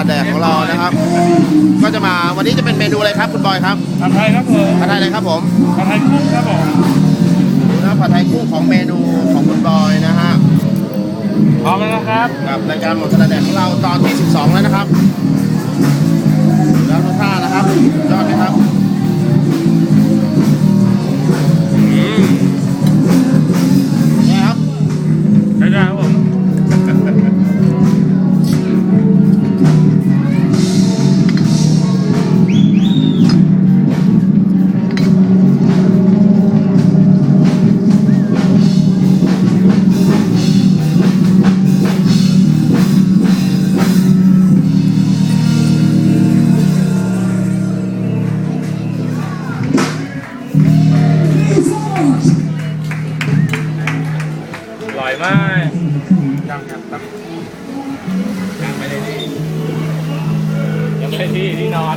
ลัดแดกของเรานะครับ ก็จะมาวันนี้จะเป็นเมนูอะไรครับคุณบอยครับผัดไทยครับผมผัดไทยอะไรครับผมผัดไทยกุ้งครับผมนะผัดไทยกุ้งของเมนูของคุณบอยนะฮะพร้อมแล้วนะครับกับรายการหมดสลัดแดกของเราตอนที่ 12 แล้วนะครับ อร่อยมากยังครับตั้งยังไม่ได้ที่ยังไม่ได้ที่ที่นอน